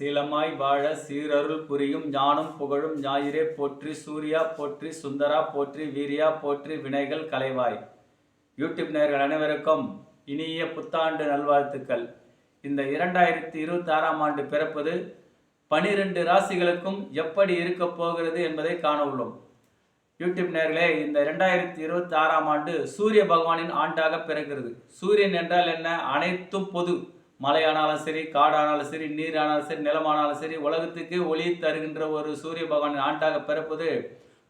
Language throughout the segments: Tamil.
சீலமாய் வாழ சீரருள் புரியும் ஞானம் புகழும் ஞாயிறே போற்றி சூர்யா போற்றி சுந்தரா போற்றி வீரியா போற்றி வினைகள் கலைவாய். யூடியூப் நேர்கள் அனைவருக்கும் இனிய புத்தாண்டு நல்வாழ்த்துக்கள். இந்த இரண்டாயிரத்தி இருபத்தி ஆறாம் ஆண்டு பிறப்பது பனிரெண்டு ராசிகளுக்கும் எப்படி இருக்க போகிறது என்பதை காண உள்ளோம். யூடியூப் நேர்களே இந்த ரெண்டாயிரத்தி இருபத்தி ஆறாம் ஆண்டு சூரிய பகவானின் ஆண்டாக பிறக்கிறது. சூரியன் என்றால் என்ன? அனைத்தும் பொது. மலையானாலும் சரி காடானாலும் சரி நீரானாலும் சரி நிலமானாலும் சரி உலகத்துக்கு ஒளி தருகின்ற ஒரு சூரிய பகவானின் ஆண்டாக பிறப்பது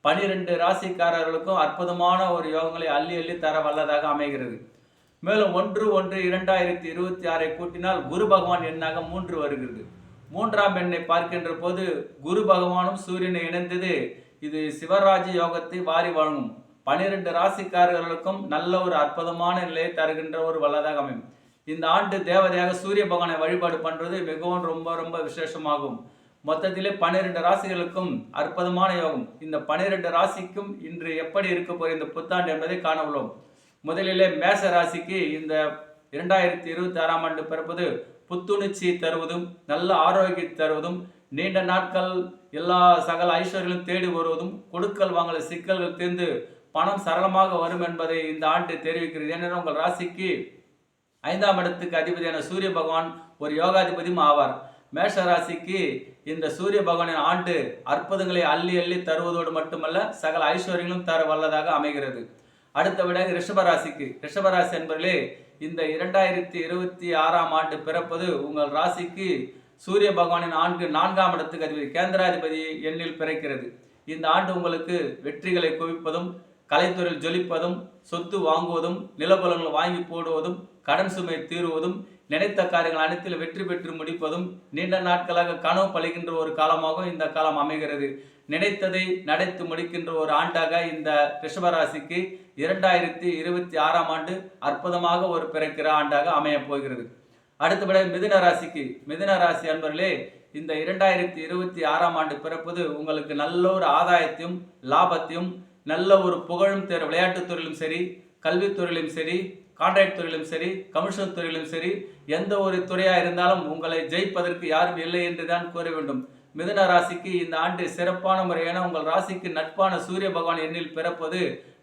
பனிரெண்டு ராசிக்காரர்களுக்கும் அற்புதமான ஒரு யோகங்களை அள்ளி அள்ளி தர வல்லதாக அமைகிறது. மேலும் ஒன்று ஒன்று இரண்டாயிரத்தி இருபத்தி ஆறை கூட்டினால் குரு பகவான் எண்ணாக மூன்று வருகிறது. மூன்றாம் எண்ணை பார்க்கின்ற போது குரு பகவானும் சூரியனை இணைந்தது. இது சிவராஜ யோகத்தை வாரி வழங்கும். பனிரெண்டு ராசிக்காரர்களுக்கும் நல்ல ஒரு அற்புதமான நிலையை தருகின்ற ஒரு வல்லதாக அமையும். இந்த ஆண்டு தேவதையாக சூரிய பகவானை வழிபாடு பண்ணுறது மிகவும் ரொம்ப ரொம்ப விசேஷமாகும். மொத்தத்திலே பன்னிரெண்டு ராசிகளுக்கும் அற்புதமான யோகம். இந்த பன்னிரெண்டு ராசிக்கும் இன்று எப்படி இருக்க போகிற இந்த புத்தாண்டு என்பதை காண உள்ளோம் முதலிலே மேச ராசிக்கு இந்த இரண்டாயிரத்தி இருபத்தி ஆறாம் ஆண்டு பிறப்பது புத்துணர்ச்சி தருவதும் நல்ல ஆரோக்கியம் தருவதும் நீண்ட நாட்கள் எல்லா சகல ஐஸ்வர்யங்களும் தேடி வருவதும் கொடுக்கல் வாங்கல சிக்கல்கள் தீர்ந்து பணம் சரளமாக வரும் என்பதை இந்த ஆண்டு தெரிவிக்கிறது. ஏனென்றால் உங்கள் ராசிக்கு ஐந்தாம் இடத்துக்கு அதிபதியான சூரிய பகவான் ஒரு யோகாதிபதியும் ஆவார். மேஷ ராசிக்கு இந்த சூரிய பகவானின் ஆண்டு அற்புதங்களை அள்ளி அள்ளி தருவதோடு மட்டுமல்ல சகல ஐஸ்வர்யங்களும் தர வல்லதாக அமைகிறது. அடுத்தபடியாக ரிஷபராசிக்கு. ரிஷபராசி என்பர்களே இந்த இரண்டாயிரத்தி இருபத்தி ஆறாம் ஆண்டு பிறப்பது உங்கள் ராசிக்கு சூரிய பகவானின் ஆண்டு நான்காம் இடத்துக்கு அதிபதி கேந்திராதிபதி எண்ணில் பிறக்கிறது. இந்த ஆண்டு உங்களுக்கு வெற்றிகளை குவிப்பதும் கலைத்துறையில் ஜொலிப்பதும் சொத்து வாங்குவதும் நிலபலங்கள் வாங்கி போடுவதும் கடன் சுமை தீருவதும் நினைத்த காரியங்கள் அனைத்தில் வெற்றி பெற்று முடிப்பதும் நீண்ட நாட்களாக கனவு பழிக்கின்ற ஒரு காலமாகவும் இந்த காலம் அமைகிறது. நினைத்ததை நடத்தி முடிக்கின்ற ஒரு ஆண்டாக இந்த ரிஷபராசிக்கு இரண்டாயிரத்தி இருபத்தி ஆறாம் ஆண்டு அற்புதமாக ஒரு பிறக்கிற ஆண்டாக அமையப் போகிறது. அடுத்தபடி மிதுன ராசிக்கு. மிதுன ராசி அன்பர்களே இந்த இரண்டாயிரத்தி இருபத்தி ஆறாம் ஆண்டு பிறப்பது உங்களுக்கு நல்ல ஒரு ஆதாயத்தையும் லாபத்தையும் நல்ல ஒரு புகழும் தேர் விளையாட்டுத் துறையிலும் சரி கல்வித்துறையிலும் சரி கான்ட்ராக்ட் துறையிலும் சரி கமிஷன் துறையிலும் சரி எந்த ஒரு துறையாக இருந்தாலும் உங்களை ஜெயிப்பதற்கு யாரும் இல்லை என்று தான் கூற வேண்டும். மிதுன ராசிக்கு இந்த ஆண்டு சிறப்பான முறையான உங்கள் ராசிக்கு நட்பான சூரிய பகவான் எண்ணில் பிறப்பது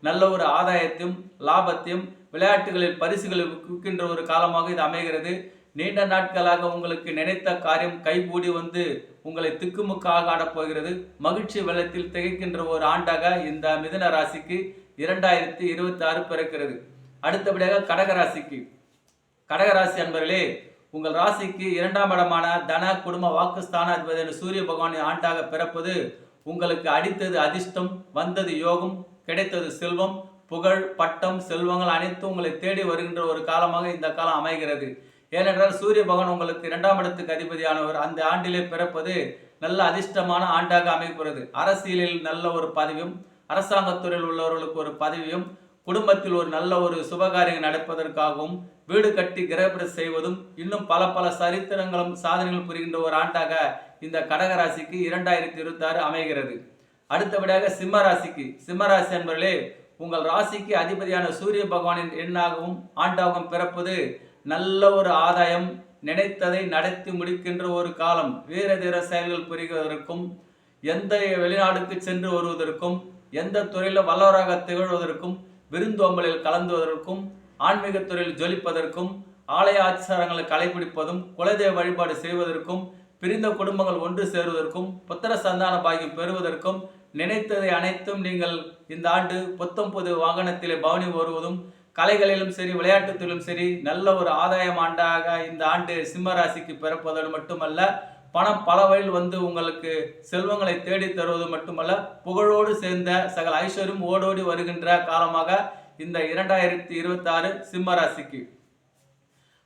நல்ல ஒரு ஆதாயத்தையும் லாபத்தையும் விளையாட்டுகளில் பரிசுகளை குக்கின்ற ஒரு காலமாக இது அமைகிறது. நீண்ட நாட்களாக உங்களுக்கு நினைத்த காரியம் கைகூடி வந்து உங்களை திக்குமுக்காக ஆடப்போகிறது மகிழ்ச்சி வெள்ளத்தில் திகைக்கின்ற ஒரு ஆண்டாக இந்த மிதுன ராசிக்கு இரண்டாயிரத்தி இருபத்தி ஆறு பிறக்கிறது. அடுத்தபடியாக கடகராசிக்கு. கடகராசி அன்பர்களே உங்கள் ராசிக்கு இரண்டாம் இடமான தன குடும்ப வாக்குஸ்தான அதிபதியான சூரிய பகவானின் ஆண்டாக பிறப்பது உங்களுக்கு அடித்தது அதிர்ஷ்டம் வந்தது யோகம் கிடைத்தது செல்வம் புகழ் பட்டம் செல்வங்கள் அனைத்தும் உங்களை தேடி வருகின்ற ஒரு காலமாக இந்த காலம் அமைகிறது. ஏனென்றால் சூரிய பகவான் உங்களுக்கு இரண்டாம் இடத்துக்கு அதிபதியானவர். அந்த ஆண்டிலே பிறப்பது நல்ல அதிர்ஷ்டமான ஆண்டாக அமைகிறது. அரசியலில் நல்ல ஒரு பதவியும் அரசாங்கத்துறையில் உள்ளவர்களுக்கு ஒரு பதவியும் குடும்பத்தில் ஒரு நல்ல ஒரு சுபகாரியம் நடப்பதற்காகவும் வீடு கட்டி கிரகப்பிரவேசம் செய்வதும் இன்னும் பல பல சரித்திரங்களும் சாதனைகள் புரிகின்ற ஒரு ஆண்டாக இந்த கடகராசிக்கு இரண்டாயிரத்தி இருபத்தி ஆறு அமைகிறது. அடுத்தபடியாக சிம்ம ராசிக்கு. சிம்ம ராசி என்பவர்களே உங்கள் ராசிக்கு அதிபதியான சூரிய பகவானின் எண்ணாகவும் ஆண்டாகவும் பிறப்பது நல்ல ஒரு ஆதாயம். நினைத்ததை நடத்தி முடிக்கின்ற ஒரு காலம். வீர தீர செயல்கள் புரிவதற்கும் எந்த வெளிநாடுக்கு சென்று வருவதற்கும் எந்த துறையில் வல்லவராக திகழ்வதற்கும் விருந்தோம்பலில் கலந்துவதற்கும் ஆன்மீகத்துறையில் ஜொலிப்பதற்கும் ஆலய ஆச்சாரங்களை கடைபிடிப்பதும் குலதெய்வ வழிபாடு செய்வதற்கும் பிரிந்த குடும்பங்கள் ஒன்று சேருவதற்கும் புத்திர சந்தான பாகியம் பெறுவதற்கும் நினைத்ததை அனைத்தும் நீங்கள் இந்த ஆண்டு புத்தம் புது வாகனத்திலே பவனி வருவதும் கலைகளிலும் சரி விளையாட்டுத்திலும் சரி நல்ல ஒரு ஆதாயம் ஆண்டாக இந்த ஆண்டு சிம்ம ராசிக்கு பிறப்பதோடு மட்டுமல்ல பணம் பல வழியில் வந்து உங்களுக்கு செல்வங்களை தேடி தருவது மட்டுமல்ல புகழோடு சேர்ந்த சகல ஐஸ்வர்யம் ஓடோடி வருகின்ற காலமாக இந்த இரண்டாயிரத்தி இருபத்தி ஆறு சிம்ம ராசிக்கு.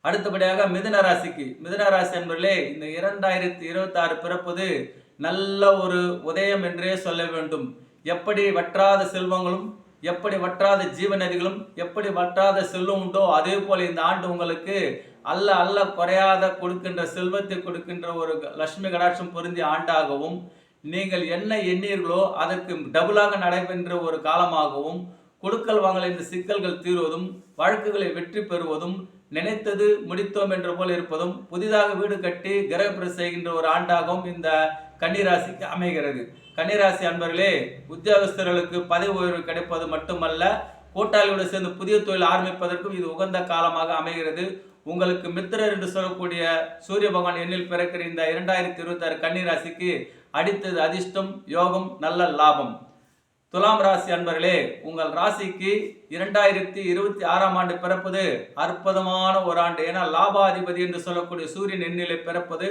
அடுத்தபடியாக மிதுன ராசிக்கு. மிதுன ராசி என்பதிலே இந்த இரண்டாயிரத்தி இருபத்தி ஆறு பிறப்பது நல்ல ஒரு உதயம் என்றே சொல்ல வேண்டும். எப்படி வற்றாத செல்வங்களும் எப்படி வற்றாத ஜீவநதிகளும் எப்படி வற்றாத செல்வம் உண்டோ அதே போல இந்த ஆண்டு உங்களுக்கு அல்ல அல்ல குறையாத கொடுக்கின்ற செல்வத்தை கொடுக்கின்ற ஒரு லட்சுமி கடாட்சம் பொருந்திய ஆண்டாகவும் நீங்கள் என்ன எண்ணீர்களோ அதற்கு டபுளாக நடைபெற்ற ஒரு காலமாகவும் கொடுக்கல் வாங்கல் என்ற சிக்கல்கள் தீர்வதும் வழக்குகளை வெற்றி பெறுவதும் நினைத்தது முடித்தோம் என்ற போல் இருப்பதும் புதிதாக வீடு கட்டி கிரகப்பிரவேசம் செய்கின்ற ஒரு ஆண்டாகவும் இந்த கன்னிராசிக்கு அமைகிறது. கன்னிராசி அன்பர்களே உத்தியோகஸ்தர்களுக்கு பதவி உயர்வு கிடைப்பது மட்டுமல்ல கூட்டாளியோடு சேர்ந்து புதிய தொழில் ஆரம்பிப்பதற்கும் இது உகந்த காலமாக அமைகிறது. உங்களுக்கு மித்திரர் என்று சொல்லக்கூடிய சூரிய பகவான் எண்ணில் பிறக்கிற இந்த இரண்டாயிரத்தி இருபத்தி ஆறு கன்னிராசிக்கு அடித்தது அதிர்ஷ்டம் யோகம் நல்ல லாபம். துலாம் ராசி அன்பர்களே உங்கள் ராசிக்கு இரண்டாயிரத்தி இருபத்தி ஆறாம் ஆண்டு பிறப்பது அற்புதமான ஒரு ஆண்டு. ஏன்னா லாபாதிபதி என்று சொல்லக்கூடிய சூரியன் எண்ணிலை பிறப்பது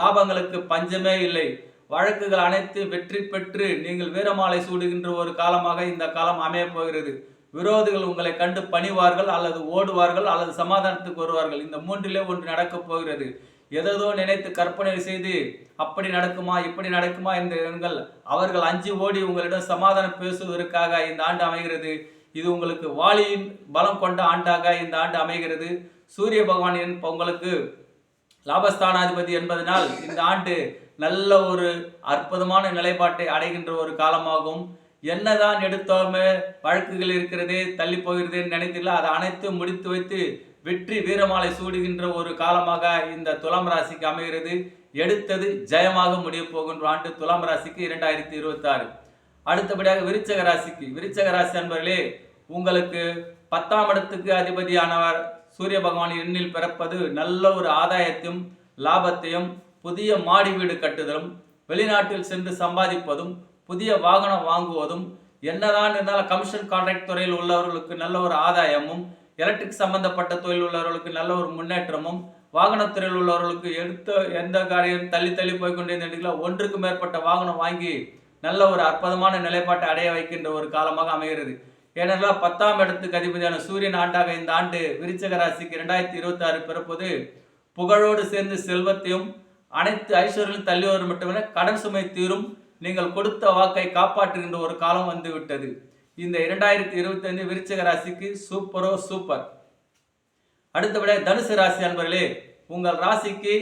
லாபங்களுக்கு பஞ்சமே இல்லை. வழக்குகள் அனைத்து வெற்றி பெற்று நீங்கள் வீரமாலை சூடுகின்ற ஒரு காலமாக இந்த காலம் அமையப் போகிறது. விரோதிகள் உங்களை கண்டு பணிவார்கள் அல்லது ஓடுவார்கள் அல்லது சமாதானத்துக்கு வருவார்கள். இந்த மூன்றிலே ஒன்று நடக்கப் போகிறது. எதோ நினைத்து கற்பனை செய்து அப்படி நடக்குமா இப்படி நடக்குமா என்று எண்கள் அவர்கள் அஞ்சு ஓடி உங்களிடம் சமாதானம் பேசுவதற்காக இந்த ஆண்டு அமைகிறது. இது உங்களுக்கு வாளியின் பலம் கொண்ட ஆண்டாக இந்த ஆண்டு அமைகிறது. சூரிய பகவான் பொங்கலுக்கு உங்களுக்கு லாபஸ்தானாதிபதி என்பதனால் இந்த ஆண்டு நல்ல ஒரு அற்புதமான நிலைப்பாட்டை அடைகின்ற ஒரு காலமாகும். என்னதான் எடுத்தோமே வழக்குகள் இருக்கிறதே தள்ளி போகிறதுன்னு நினைத்தீங்களா அதை அனைத்தும் முடித்து வைத்து வெற்றி வீரமாலை சூடுகின்ற ஒரு காலமாக இந்த துலாம் ராசிக்கு அமைகிறது. எடுத்தது ஜெயமாக முடிய போகின்ற ஆண்டு துலாம் ராசிக்கு இரண்டாயிரத்தி இருபத்தி ஆறு அடுத்தபடியாக விருச்சக ராசிக்கு. விருச்சக ராசி அன்பர்களே உங்களுக்கு பத்தாம் இடத்துக்கு அதிபதியானவர் சூரிய பகவான் எண்ணில் பிறப்பது நல்ல ஒரு ஆதாயத்தையும் லாபத்தையும் புதிய மாடி வீடு கட்டுதலும் வெளிநாட்டில் சென்று சம்பாதிப்பதும் புதிய வாகனம் வாங்குவதும் என்னதான் இருந்தாலும் கமிஷன் கான்ட்ராக்ட் துறையில் உள்ளவர்களுக்கு நல்ல ஒரு ஆதாயமும் எலக்ட்ரிக் சம்பந்தப்பட்ட தொழில் உள்ளவர்களுக்கு நல்ல ஒரு முன்னேற்றமும் வாகனத்துறையில் உள்ளவர்களுக்கு எடுத்த எந்த காரியம் தள்ளி தள்ளி போய்கொண்டே ஒன்றுக்கு மேற்பட்ட வாகனம் வாங்கி நல்ல ஒரு அற்புதமான நிலைப்பாட்டை அடைய வைக்கின்ற ஒரு காலமாக அமைகிறது. ஏனென்றால் பத்தாம் இடத்துக்கு அதிபதியான சூரியன் ஆண்டாக இந்த ஆண்டு விருச்சக ராசிக்கு இரண்டாயிரத்தி இருபத்தி ஆறு பிறப்பது புகழோடு சேர்ந்து செல்வத்தையும் அனைத்து ஐஸ்வர்யம் தள்ளி வரும் மட்டுமே கடன் சுமை தீரும் நீங்கள் கொடுத்த வாக்கை காப்பாற்றுகின்ற ஒரு காலம் வந்துவிட்டது. இந்த இரண்டாயிரத்தி இருபத்தி ஐந்து விருச்சக ராசிக்கு சூப்பரோ சூப்பர். அடுத்தபடியாக தனுசு ராசி அன்பர்களே உங்கள் ராசிக்கு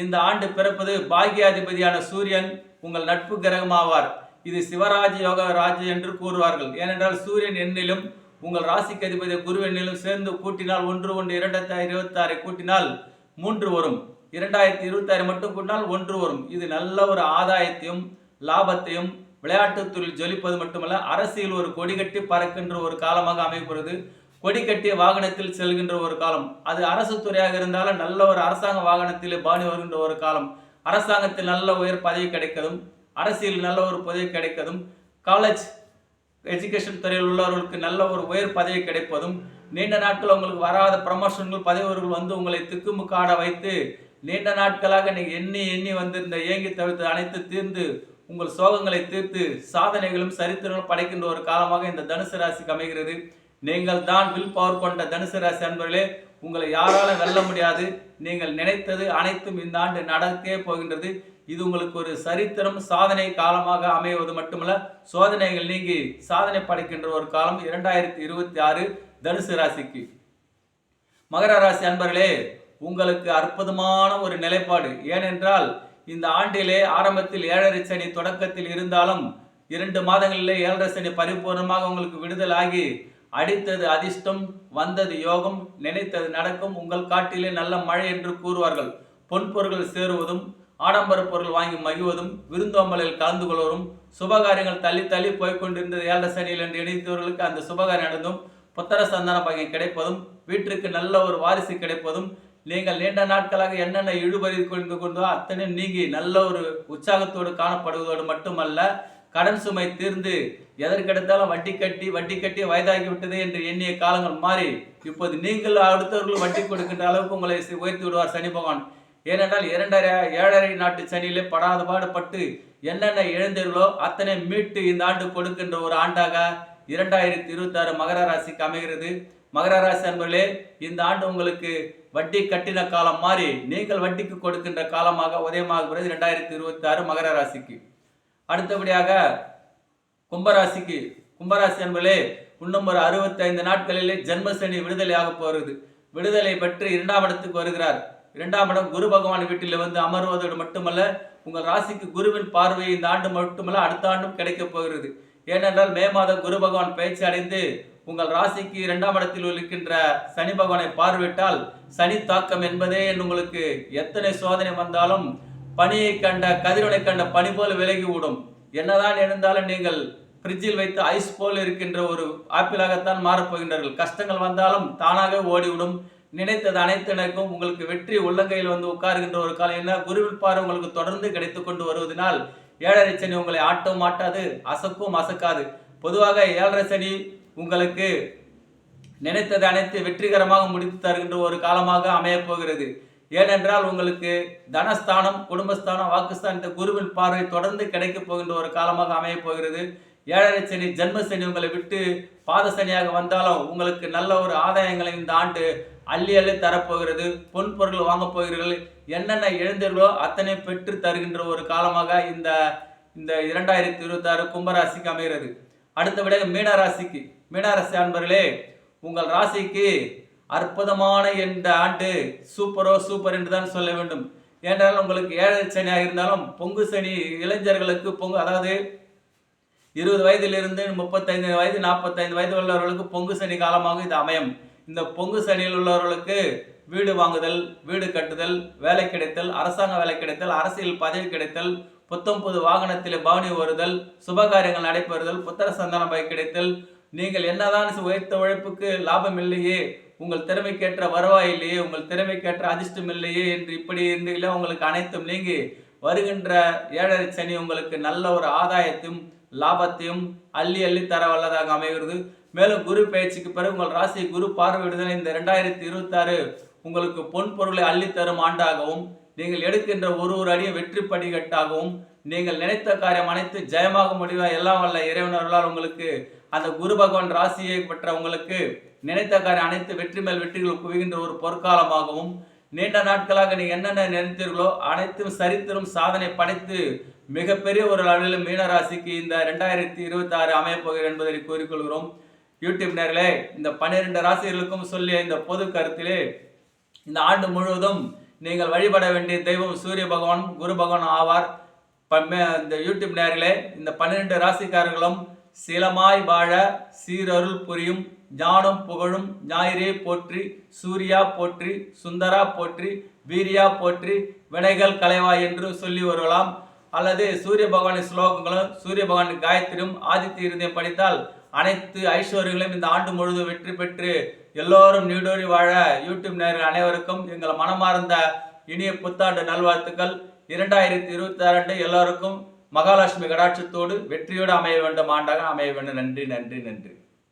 இந்த ஆண்டு பிறப்பது பாகியாதிபதியான சூரியன் உங்கள் நட்பு கிரகமாவார். இது சிவராஜ யோக ராஜ் என்று கூறுவார்கள். ஏனென்றால் சூரியன் எண்ணிலும் உங்கள் ராசிக்கு அதிபதி குரு எண்ணிலும் சேர்ந்து கூட்டினால் ஒன்று ஒன்று இரண்டாயிரத்தி இருபத்தி ஆறை கூட்டினால் மூன்று வரும். இரண்டாயிரத்தி இருபத்தி ஆறு மட்டும் கூட்டினால் ஒன்று வரும். இது நல்ல ஒரு ஆதாயத்தையும் லாபத்தையும் விளையாட்டுத் துறையில் ஜொலிப்பது மட்டுமல்ல அரசியல் ஒரு கொடி கட்டி பறக்கின்ற ஒரு காலமாக அமைகிறது கொடி கட்டிய வாகனத்தில் செல்கின்ற ஒரு காலம். அது அரசு துறையாக இருந்தாலும் நல்ல ஒரு அரசாங்க வாகனத்தில் பாணி வருகின்ற ஒரு காலம். அரசாங்கத்தில் நல்ல உயர் பதவி கிடைக்கதும் அரசியல் நல்ல ஒரு பதவி கிடைக்கதும் காலேஜ் எஜுகேஷன் துறையில் உள்ளவர்களுக்கு நல்ல ஒரு உயர் பதவி கிடைப்பதும் நீண்ட நாட்கள் உங்களுக்கு வராத ப்ரமோஷன்கள் பதவிகள் வந்து உங்களை திக்குமுக்காட வைத்து நீண்ட நாட்களாக நீங்கள் எண்ணி எண்ணி வந்திருந்த ஏங்கி தவிர்த்து அனைத்து தீர்ந்து உங்கள் சோகங்களை தீர்த்து சாதனைகளும் சரித்திரங்களும் படைக்கின்ற ஒரு காலமாக இந்த தனுசு ராசிக்கு அமைகிறது. நீங்கள் தான் வில் பவர் கொண்ட தனுசு ராசி அன்பர்களே உங்களை யாரால வெல்ல முடியாது. நீங்கள் நினைத்தது அனைத்தும் இந்த ஆண்டு நடக்கே போகின்றது. இது உங்களுக்கு ஒரு சரித்திரம் சாதனை காலமாக அமைவது மட்டுமல்ல சோதனைகள் நீங்கி சாதனை படைக்கின்ற ஒரு காலம் இரண்டாயிரத்தி இருபத்தி ஆறு தனுசு ராசிக்கு. மகர ராசி அன்பர்களே உங்களுக்கு அற்புதமான ஒரு நிலைப்பாடு. ஏனென்றால் இந்த ஆண்டிலே ஆரம்பத்தில் ஏழரை சனி தொடக்கத்தில் இருந்தாலும் இரண்டு மாதங்களிலே ஏழரை சனி பரிபூர்ணமாக உங்களுக்கு விடுதலாகி அடித்தது அதிர்ஷ்டம் வந்தது யோகம் நினைத்தது நடக்கும். உங்கள் காட்டிலே நல்ல மழை என்று கூறுவார்கள். பொன்பொருள்கள் சேருவதும் ஆடம்பர பொருள் வாங்கி மகிழ்வதும் விருந்தோம்பலில் கலந்து கொள்வதும் சுபகாரியங்கள் தள்ளி தள்ளி போய்கொண்டிருந்தது ஏழரை சனியில் என்று இணைத்தவர்களுக்கு அந்த சுபகாரியம் நடந்தும் புத்தர சந்தான பாகியம் கிடைப்பதும் வீட்டிற்கு நல்ல ஒரு வாரிசு கிடைப்பதும் நீங்கள் நீண்ட நாட்களாக என்னென்ன இழுபறி கொண்டு கொண்டோ அத்தனை நீங்கி நல்ல ஒரு உற்சாகத்தோடு காணப்படுவதோடு மட்டுமல்ல கடன் சுமை தீர்ந்து எதற்கெடுத்தாலும் வட்டி கட்டி வட்டி கட்டி வயதாகி விட்டது என்று எண்ணிய காலங்கள் மாறி இப்போது நீங்கள் அடுத்தவர்கள் வட்டி கொடுக்கின்ற அளவுக்கு உங்களை உயர்த்தி விடுவார் சனி பகவான். ஏனென்றால் இரண்டரை ஏழரை நாட்டு சனியிலே படாத பாடுபட்டு என்னென்ன இழந்தீர்களோ அத்தனை மீட்டு இந்த ஆண்டு கொடுக்கின்ற ஒரு ஆண்டாக இரண்டாயிரத்தி இருபத்தி ஆறு மகர ராசிக்கு அமைகிறது. மகர ராசி அன்பர்களே இந்த ஆண்டு உங்களுக்கு வட்டி கட்டின காலம் மாறி நீங்கள் வட்டிக்கு கொடுக்கின்ற காலமாக உதயமாகிறது ரெண்டாயிரத்தி இருபத்தி ஆறு மகர ராசிக்கு. அடுத்தபடியாக கும்பராசிக்கு. கும்பராசி என்பதே இன்னும் ஒரு அறுபத்தி ஐந்து நாட்களிலே ஜென்மசனி விடுதலையாக போகிறது. விடுதலை பெற்று இரண்டாம் இடத்துக்கு வருகிறார். இரண்டாம் இடம் குரு பகவான் வீட்டில் வந்து அமர்வதோடு மட்டுமல்ல உங்கள் ராசிக்கு குருவின் பார்வை இந்த ஆண்டு மட்டுமல்ல அடுத்த ஆண்டும் கிடைக்கப் போகிறது. ஏனென்றால் மே மாதம் குரு பகவான் பயிற்சி அடைந்து உங்கள் ராசிக்கு இரண்டாம் இடத்தில் இருக்கின்ற சனி பகவானை பார்வையிட்டால் சனி தாக்கம் என்பதே உங்களுக்கு எத்தனை சோதனை வந்தாலும் பனியை கண்ட கதிரொலை கண்ட பனி போல விலகி விடும் என்னதான் இருந்தாலும் நீங்கள் ஃப்ரிட்ஜில் வைத்து ஐஸ் போல் இருக்கின்ற ஒரு ஆப்பிளாகத்தான் மாறப்போகின்றார்கள் கஷ்டங்கள் வந்தாலும் தானாக ஓடிவிடும். நினைத்தது அனைத்து நடக்கும் உங்களுக்கு வெற்றி உள்ளங்கையில் வந்து உட்காருகின்ற ஒரு காலம். என்ன? குருவில் பாரு உங்களுக்கு தொடர்ந்து கிடைத்து கொண்டு வருவதனால் ஏழரை சனி உங்களை ஆட்டவும் மாட்டாது அசக்கும் அசக்காது. பொதுவாக ஏழரை சனி உங்களுக்கு நினைத்தது அனைத்து வெற்றிகரமாக முடித்து தருகின்ற ஒரு காலமாக அமையப் போகிறது. ஏனென்றால் உங்களுக்கு தனஸ்தானம் குடும்பஸ்தானம் வாக்குஸ்தானத்தை குருவின் பார்வை தொடர்ந்து கிடைக்கப் போகின்ற ஒரு காலமாக அமையப் போகிறது. ஏழரை சனி ஜென்ம சனி உங்களை விட்டு பாத சனியாக வந்தாலும் உங்களுக்கு நல்ல ஒரு ஆதாயங்களை இந்த ஆண்டு அள்ளி அள்ளி தரப்போகிறது. பொன் பொருள் வாங்கப் போகிறீர்கள். என்னென்ன இழந்தீர்களோ அத்தனை பெற்று தருகின்ற ஒரு காலமாக இந்த இந்த இரண்டாயிரத்தி இருபத்தாறு கும்பராசிக்கு அமைகிறது. அடுத்தபடியாக மீன ராசிக்கு மீனராசி அன்பர்களே உங்கள் ராசிக்கு அற்புதமான இந்த ஆண்டு சூப்பரோ சூப்பர் என்று தான் சொல்ல வேண்டும். ஏனென்றால் உங்களுக்கு ஏழரை சனியாக இருந்தாலும் பொங்கு சனி இளைஞர்களுக்கு பொங்கு அதாவது இருபது வயதிலிருந்து முப்பத்தைந்து வயது நாற்பத்தைந்து வயது உள்ளவர்களுக்கு பொங்கு சனி காலமாக இது அமையும். இந்த பொங்கு சனியில் உள்ளவர்களுக்கு வீடு வாங்குதல் வீடு கட்டுதல் வேலை கிடைத்தல் அரசாங்க வேலை கிடைத்தல் அரசியல் பதவி கிடைத்தல் புத்தம் புது வாகனத்தில் பவனி வருதல் சுபகாரியங்கள் நடைபெறுதல் புத்தர சந்தான கிடைத்தல் நீங்கள் என்னதான் உயர்த்த உழைப்புக்கு லாபம் இல்லையே உங்கள் திறமைக்கேற்ற வருவாய் இல்லையே உங்கள் திறமைக்கேற்ற அதிர்ஷ்டம் இல்லையே என்று இப்படி இருந்தீங்களே உங்களுக்கு அனைத்தும் நீங்கி வருகின்ற ஏழரை சனி உங்களுக்கு நல்ல ஒரு ஆதாயத்தையும் லாபத்தையும் அள்ளி அள்ளி தர வல்லதாக அமைகிறது. மேலும் குரு பயிற்சிக்கு பிறகு உங்கள் ராசி குரு பார்வையிடுதல் இந்த ரெண்டாயிரத்தி இருபத்தாறு உங்களுக்கு பொன் பொருளை அள்ளி தரும் ஆண்டாகவும் நீங்கள் எடுக்கின்ற ஒரு ஒரு அடியும் வெற்றி படிக்கட்டாகவும் நீங்கள் நினைத்த காரியம் அனைத்து ஜெயமாக முடிவாக எல்லாம் வல்ல இறைவனர்களால் உங்களுக்கு அந்த குரு பகவான் ராசியை பெற்ற உங்களுக்கு நினைத்த காரியம் அனைத்து வெற்றி மேல் வெற்றிகள் குவிகின்ற ஒரு பொற்காலமாகவும் நீண்ட நாட்களாக நீ என்னென்ன நினைத்தீர்களோ அனைத்தும் சரித்திரும் சாதனை படைத்து மிகப்பெரிய ஒரு அளவில் மீனராசிக்கு இந்த ரெண்டாயிரத்தி இருபத்தி ஆறு அமையப்போகிறது என்பதை கூறிக்கொள்கிறோம். யூடியூப் நேர்களே இந்த பன்னிரெண்டு ராசிகளுக்கும் சொல்லிய இந்த பொது கருத்திலே இந்த ஆண்டு முழுவதும் நீங்கள் வழிபட வேண்டிய தெய்வம் சூரிய பகவான் குரு பகவான் ஆவார். ப- மே- இந்த யூடியூப் நேர்களே இந்த பன்னிரெண்டு ராசிக்காரர்களும் சிலமாய் வாழ சீரருள் புரியும். ஞானம் புகழும். ஞாயிறே போற்றி. சூர்யா போற்றி. சுந்தரா போற்றி. வீரியா போற்றி. வினைகள் கலைவாய் என்று சொல்லி வருவலாம். அல்லது சூரிய பகவானின் ஸ்லோகங்களும் சூரிய பகவானின் காயத்திலும் ஆதித்ய இருந்தே படித்தால் அனைத்து ஐஸ்வர்யங்களையும் இந்த ஆண்டு முழுவதும் வெற்றி பெற்று எல்லோரும் நீடோடி வாழ யூடியூப் நேர்கள் அனைவருக்கும் எங்கள் மனமார்ந்த இனிய புத்தாண்டு நல்வாழ்த்துக்கள். இரண்டாயிரத்தி இருபத்தி ஆறு எல்லோருக்கும் மகாலட்சுமி கடாட்சத்தோடு வெற்றியோடு அமைய வேண்டும் ஆண்டாக அமைய வேண்டும். நன்றி நன்றி நன்றி.